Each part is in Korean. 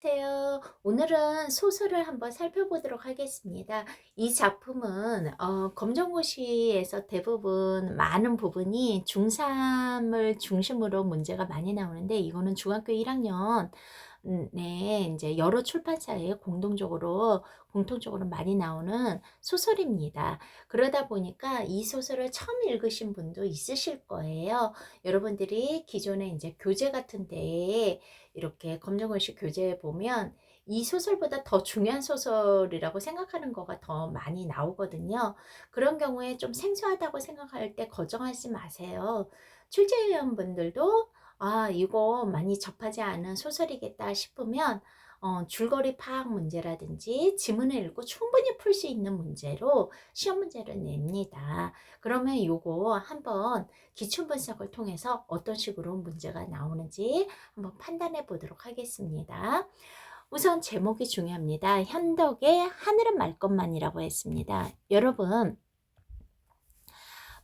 안녕하세요. 오늘은 소설을 한번 살펴보도록 하겠습니다. 이 작품은 어, 검정고시에서 대부분 많은 부분이 중3을 중심으로 문제가 많이 나오는데 이거는 중학교 1학년 음, 네, 이제 여러 출판사에 공동적으로 공통적으로 많이 나오는 소설입니다. 그러다 보니까 이 소설을 처음 읽으신 분도 있으실 거예요. 여러분들이 기존에 이제 교재 같은 데에 이렇게 검정글씨 교재에 보면 이 소설보다 더 중요한 소설이라고 생각하는 거가 더 많이 나오거든요. 그런 경우에 좀 생소하다고 생각할 때 걱정하지 마세요. 출제위원분들도 아, 이거 많이 접하지 않은 소설이겠다 싶으면 어, 줄거리 파악 문제라든지 지문을 읽고 충분히 풀 수 있는 문제로 시험 문제를 냅니다. 그러면 이거 한번 기출 분석을 통해서 어떤 식으로 문제가 나오는지 한번 판단해 보도록 하겠습니다. 우선 제목이 중요합니다. 현덕의 하늘은 말 것만이라고 했습니다. 여러분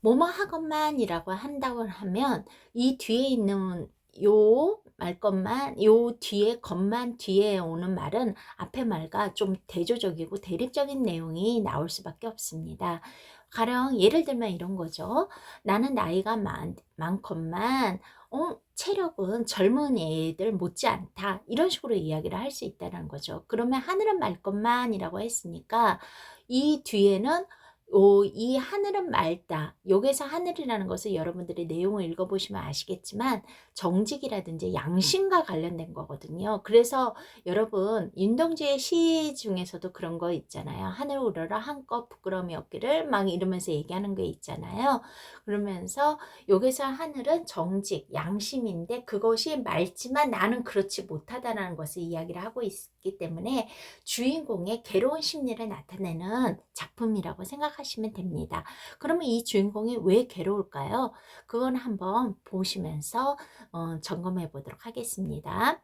뭐뭐 하건만이라고 한다고 하면 이 뒤에 있는 요 말 것만 요 뒤에 것만 뒤에 오는 말은 앞에 말과 좀 대조적이고 대립적인 내용이 나올 수밖에 없습니다. 가령 예를 들면 이런 거죠. 나는 나이가 많, 많건만 어, 체력은 젊은 애들 못지않다. 이런 식으로 이야기를 할 수 있다는 거죠. 그러면 하늘은 말 것만이라고 했으니까 이 뒤에는 오, 이 하늘은 맑다. 여기서 하늘이라는 것을 여러분들이 내용을 읽어보시면 아시겠지만 정직이라든지 양심과 관련된 거거든요. 그래서 여러분 윤동주의 시 중에서도 그런 거 있잖아요. 하늘 우러러 한껏 부끄러움이 없기를 막 이러면서 얘기하는 게 있잖아요. 그러면서 여기서 하늘은 정직, 양심인데 그것이 맑지만 나는 그렇지 못하다라는 것을 이야기를 하고 있 기 때문에 주인공의 괴로운 심리를 나타내는 작품이라고 생각하시면 됩니다. 그러면 이 주인공이 왜 괴로울까요? 그건 한번 보시면서 어, 점검해 보도록 하겠습니다.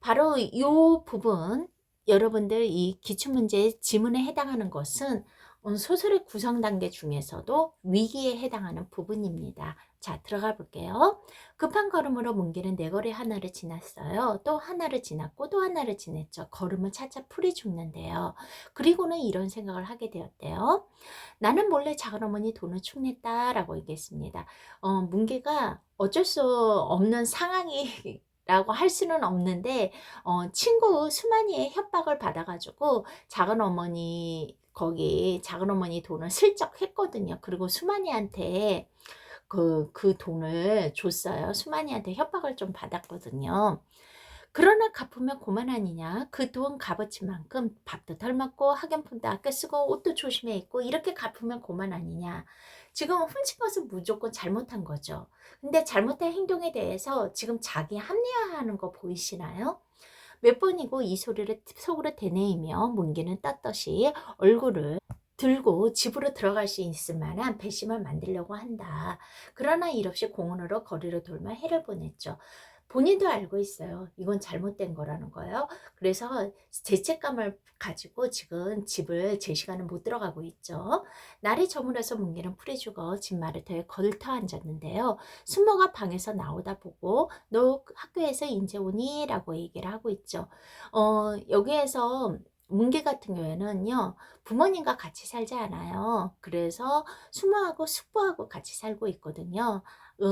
바로 이 부분 여러분들 이 기출문제 지문에 해당하는 것은 어, 소설의 구성 단계 중에서도 위기에 해당하는 부분입니다. 자, 들어가 볼게요. 급한 걸음으로 문기는 네 거리 하나를 지났어요. 또 하나를 지났고 또 하나를 지냈죠. 걸음은 차차 풀이 죽는데요. 그리고는 이런 생각을 하게 되었대요. 나는 몰래 작은 어머니 돈을 축냈다라고 얘기했습니다. 어, 문기가 어쩔 수 없는 상황이 라고 할 수는 없는데 어, 친구 수만이의 협박을 받아가지고 작은 어머니 거기 작은 어머니 돈을 슬쩍 했거든요. 그리고 수만이한테 그, 그 돈을 줬어요. 수만이한테 협박을 좀 받았거든요. 그러나 갚으면 고만 아니냐. 그 돈 값어치 만큼 밥도 덜 먹고 학용품도 아껴 쓰고 옷도 조심해 입고 이렇게 갚으면 고만 아니냐. 지금 훔친 것은 무조건 잘못한 거죠. 근데 잘못한 행동에 대해서 지금 자기 합리화하는 거 보이시나요? 몇 번이고 이 소리를 속으로 되뇌이며 문기는 떳떳이 얼굴을 들고 집으로 들어갈 수 있을 만한 배심을 만들려고 한다. 그러나 일 없이 공원으로 거리로 돌며 해를 보냈죠. 본인도 알고 있어요. 이건 잘못된 거라는 거예요. 그래서 죄책감을 가지고 지금 집을 제 시간은 못 들어가고 있죠. 날이 저물어서 문기는 풀이 죽어 집 마르터에 걸터 앉았는데요. 순모가 방에서 나오다 보고 너 학교에서 인제 오니? 라고 얘기를 하고 있죠. 어, 여기에서 문기 같은 경우에는요, 부모님과 같이 살지 않아요. 그래서 수모하고 숙부하고 같이 살고 있거든요. 어,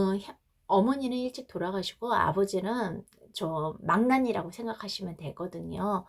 어머니는 일찍 돌아가시고 아버지는 저 망난이라고 생각하시면 되거든요.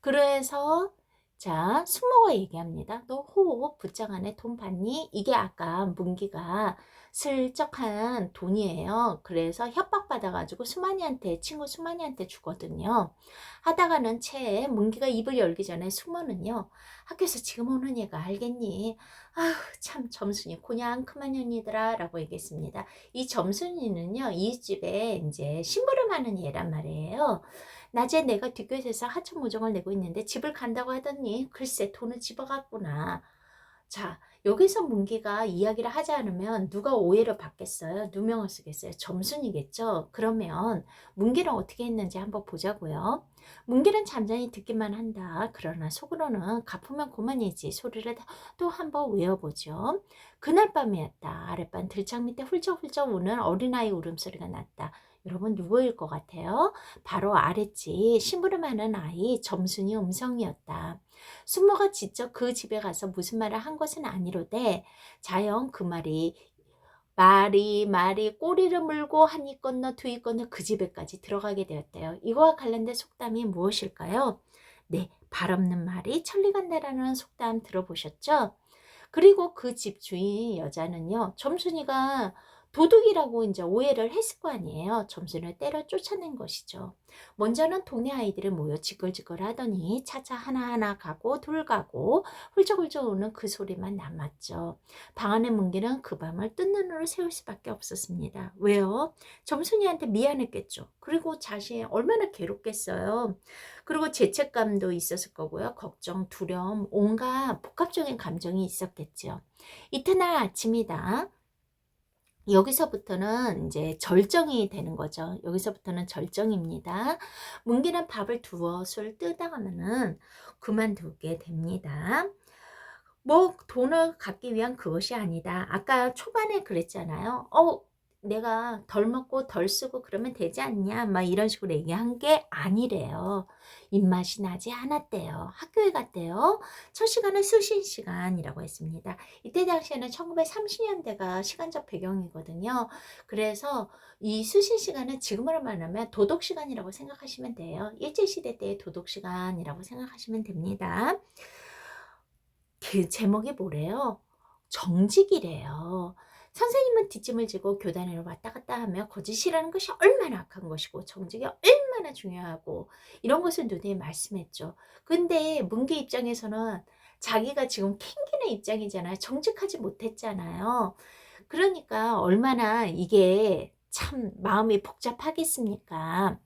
그래서 자, 숙모가 얘기합니다. 너 호흡 붙장 안에 돈 받니? 이게 아까 문기가 슬쩍한 돈이에요. 그래서 협박받아가지고 수만이한테, 친구 수만이한테 주거든요. 하다가는 채 문기가 입을 열기 전에 숙모는요. 학교에서 지금 오는 얘가 알겠니? 아휴, 참 점순이 그냥 그만 년이더라 라고 얘기했습니다. 이 점순이는요. 이 집에 이제 심부름하는 얘란 말이에요. 낮에 내가 뒷교에서 하천무정을 내고 있는데 집을 간다고 하더니 글쎄 돈을 집어갔구나. 자, 여기서 문기가 이야기를 하지 않으면 누가 오해를 받겠어요? 누명을 쓰겠어요? 점순이겠죠? 그러면 문기는 어떻게 했는지 한번 보자고요. 문기는 잠잠히 듣기만 한다. 그러나 속으로는 갚으면 그만이지 소리를 또 한번 외워보죠. 그날 밤이었다. 아랫반 들창 밑에 훌쩍훌쩍 우는 어린아이 울음소리가 났다. 여러분 누구일 것 같아요? 바로 아랫집 심부름하는 아이 점순이 음성이었다. 숙모가 직접 그 집에 가서 무슨 말을 한 것은 아니로되 자영 그 말이 말이 말이 꼬리를 물고 한이 건너 두이 건너 그 집에까지 들어가게 되었대요. 이거와 관련된 속담이 무엇일까요? 네, 발 없는 말이 천리 간다라는 속담 들어보셨죠? 그리고 그 집 주인 여자는요, 점순이가 도둑이라고 이제 오해를 했을 거 아니에요. 점순을 때려 쫓아낸 것이죠. 먼저는 동네 아이들이 모여 지글지글 하더니 차차 하나하나 가고 둘 가고 훌쩍훌쩍 오는 그 소리만 남았죠. 방 안의 문기는 그 밤을 뜬 눈으로 세울 수밖에 없었습니다. 왜요? 점순이한테 미안했겠죠. 그리고 자신이 얼마나 괴롭겠어요. 그리고 죄책감도 있었을 거고요. 걱정, 두려움, 온갖 복합적인 감정이 있었겠죠. 이튿날 아침이다. 여기서부터는 이제 절정이 되는 거죠. 여기서부터는 절정입니다. 뭉기는 밥을 두어 술 뜨다가면은 그만두게 됩니다. 뭐 돈을 갖기 위한 그것이 아니다. 아까 초반에 그랬잖아요. 어, 내가 덜 먹고 덜 쓰고 그러면 되지 않냐? 막 이런 식으로 얘기한 게 아니래요. 입맛이 나지 않았대요. 학교에 갔대요. 첫 시간은 수신 시간이라고 했습니다. 이때 당시에는 1930년대가 시간적 배경이거든요. 그래서 이 수신 시간은 지금으로 말하면 도덕 시간이라고 생각하시면 돼요. 일제 시대 때의 도덕 시간이라고 생각하시면 됩니다. 그 제목이 뭐래요? 정직이래요. 선생님은 뒷짐을 지고 교단으로 왔다 갔다 하며 거짓이라는 것이 얼마나 악한 것이고 정직이 얼마나 중요하고 이런 것을 눈에 말씀했죠. 근데 문기 입장에서는 자기가 지금 캥기는 입장이잖아요. 정직하지 못했잖아요. 그러니까 얼마나 이게 참 마음이 복잡하겠습니까?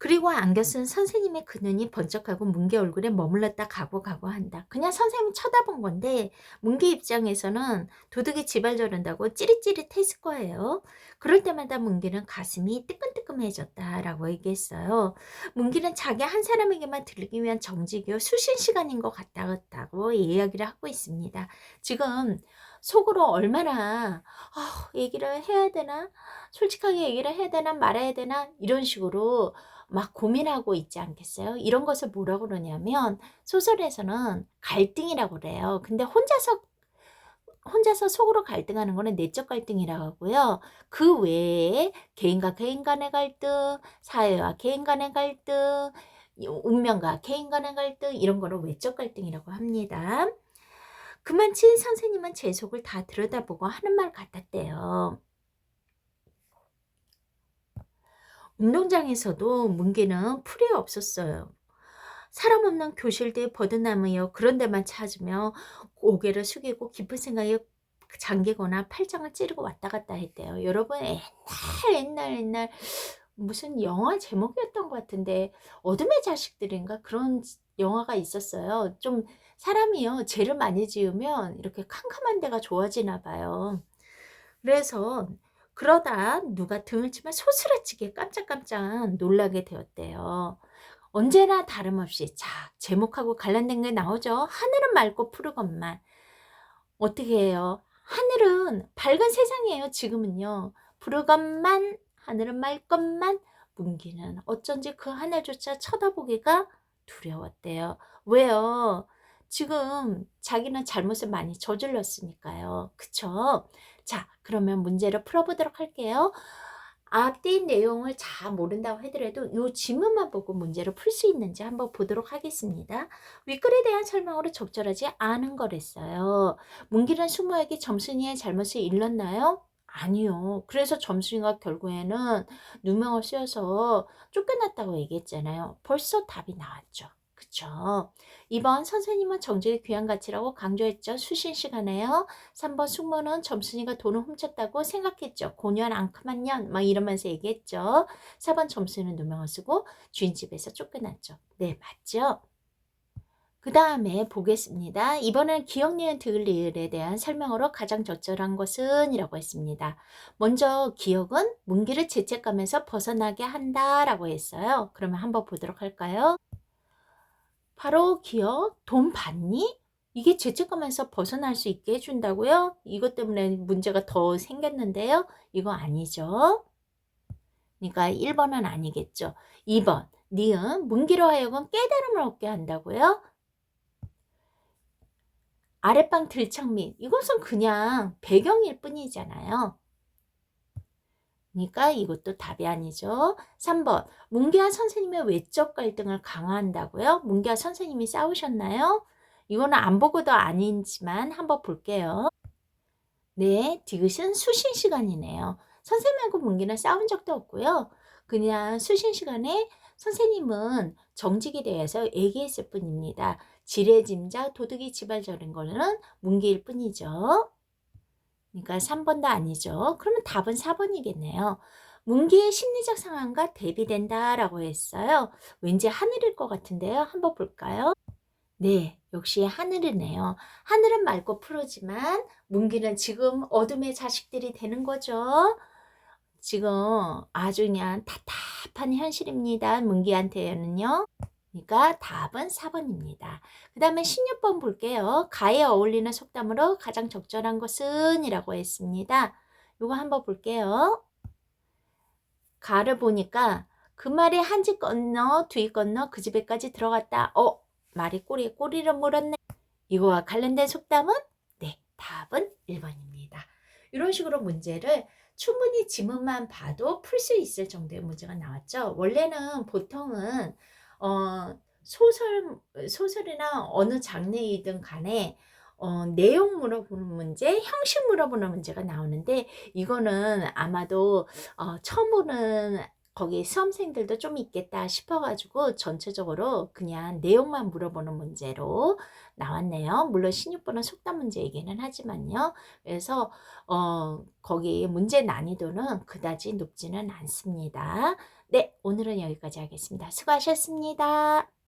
그리고 안겨 쓴 선생님의 그 눈이 번쩍하고 문기 얼굴에 머물렀다 가고 가고 한다. 그냥 선생님이 쳐다본 건데 문기 입장에서는 도둑이 지발 저른다고 찌릿찌릿했을 거예요. 그럴 때마다 문기는 가슴이 뜨끔뜨끔해졌다라고 얘기했어요. 문기는 자기 한 사람에게만 들리기 위한 정직이요 수신 시간인 것 같다고 이야기를 하고 있습니다. 지금 속으로 얼마나 아, 얘기를 해야 되나 솔직하게 얘기를 해야 되나 말아야 되나 이런 식으로 막 고민하고 있지 않겠어요? 이런 것을 뭐라고 그러냐면 소설에서는 갈등이라고 그래요. 근데 혼자서 혼자서 속으로 갈등하는 거는 내적 갈등이라고 하고요. 그 외에 개인과 개인 간의 갈등, 사회와 개인 간의 갈등, 운명과 개인 간의 갈등 이런 거를 외적 갈등이라고 합니다. 그만 친 선생님은 제 속을 다 들여다보고 하는 말 같았대요. 운동장에서도 문개는 풀이 없었어요. 사람 없는 교실들 버드나무여 그런 데만 찾으며 고개를 숙이고 깊은 생각에 잠기거나 팔짱을 찌르고 왔다 갔다 했대요. 여러분 옛날 옛날 옛날 무슨 영화 제목이었던 것 같은데 어둠의 자식들인가 그런 영화가 있었어요. 좀 사람이요 죄를 많이 지으면 이렇게 캄캄한 데가 좋아지나 봐요. 그래서 그러다 누가 등을 치면 소스라치게 깜짝깜짝 놀라게 되었대요. 언제나 다름없이 자 제목하고 관련된 게 나오죠. 하늘은 맑고 푸르건만 어떻게 해요? 하늘은 밝은 세상이에요. 지금은요. 푸르건만 하늘은 맑건만 문기는 어쩐지 그 하늘조차 쳐다보기가 두려웠대요. 왜요? 지금 자기는 잘못을 많이 저질렀으니까요. 그쵸? 자, 그러면 문제를 풀어보도록 할게요. 앞뒤 내용을 잘 모른다고 하더라도 이 지문만 보고 문제를 풀 수 있는지 한번 보도록 하겠습니다. 윗글에 대한 설명으로 적절하지 않은 거랬어요. 문기란 숙모에게 점순이의 잘못을 일렀나요? 아니요. 그래서 점순이가 결국에는 누명을 씌워서 쫓겨났다고 얘기했잖아요. 벌써 답이 나왔죠. 그쵸? 2번 선생님은 정직의 귀한 가치라고 강조했죠. 수신 시간에요. 3번 숙모는 점순이가 돈을 훔쳤다고 생각했죠. 고년 앙큼한 년 막 이러면서 얘기했죠. 4번 점순이는 누명을 쓰고 주인 집에서 쫓겨났죠. 네 맞죠? 그 다음에 보겠습니다. 이번엔 기억 니은 드을 리을에 대한 설명으로 가장 적절한 것은 이라고 했습니다. 먼저 기억은 문기를 죄책감에서 벗어나게 한다라고 했어요. 그러면 한번 보도록 할까요? 바로 기억 돈 받니? 이게 죄책감에서 벗어날 수 있게 해준다고요? 이것 때문에 문제가 더 생겼는데요. 이거 아니죠. 그러니까 1번은 아니겠죠. 2번 니은 문기로 하여금 깨달음을 얻게 한다고요? 아랫방 들창민 이것은 그냥 배경일 뿐이잖아요. 그러니까 이것도 답이 아니죠. 3번 문기와 선생님의 외적 갈등을 강화한다고요? 문기와 선생님이 싸우셨나요? 이거는 안 보고도 아니지만 한번 볼게요. 네, 디귿은 수신 시간이네요. 선생님하고 문기는 싸운 적도 없고요. 그냥 수신 시간에 선생님은 정직에 대해서 얘기했을 뿐입니다. 지레짐작 도둑이 지발 저린 거는 문기일 뿐이죠. 그러니까 3번도 아니죠. 그러면 답은 4번이겠네요. 문기의 심리적 상황과 대비된다 라고 했어요. 왠지 하늘일 것 같은데요. 한번 볼까요? 네, 역시 하늘이네요. 하늘은 맑고 푸르지만 문기는 지금 어둠의 자식들이 되는 거죠. 지금 아주 그냥 답답한 현실입니다. 문기한테는요. 그러니까 답은 4번입니다. 그 다음에 16번 볼게요. 가에 어울리는 속담으로 가장 적절한 것은 이라고 했습니다. 이거 한번 볼게요. 가를 보니까 그 말이 한 집 건너 뒤 건너 그 집에까지 들어갔다. 어, 말이 꼬리에 꼬리를 물었네. 이거와 관련된 속담은? 네, 답은 1번입니다. 이런 식으로 문제를 충분히 지문만 봐도 풀 수 있을 정도의 문제가 나왔죠. 원래는 보통은 어, 소설, 소설이나 어느 장르이든 간에 어, 내용 물어보는 문제, 형식 물어보는 문제가 나오는데 이거는 아마도 어, 처음 보는 거기 수험생들도 좀 있겠다 싶어가지고 전체적으로 그냥 내용만 물어보는 문제로 나왔네요. 물론 16번은 속담 문제이기는 하지만요. 그래서 어, 거기 문제 난이도는 그다지 높지는 않습니다. 네, 오늘은 여기까지 하겠습니다. 수고하셨습니다.